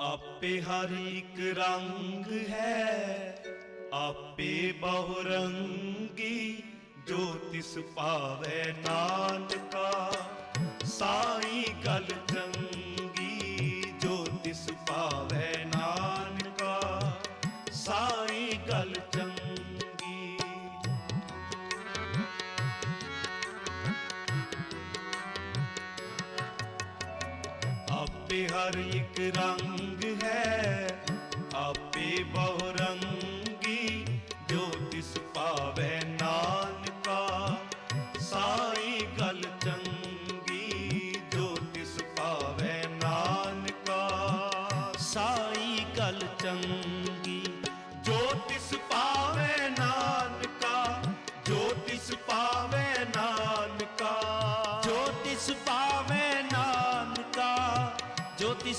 आपे हर एक रंग है आपे बहुरंगी ज्योतिष पावे नानका पे हर एक रंग है। आप बहुरंगी ज्योतिष पावे नान का साई गल चंगी ज्योतिष पावे नान का साई गल चंगी ज्योतिष पावे नान का ज्योतिष पावे नान का ज्योतिष पावे yo te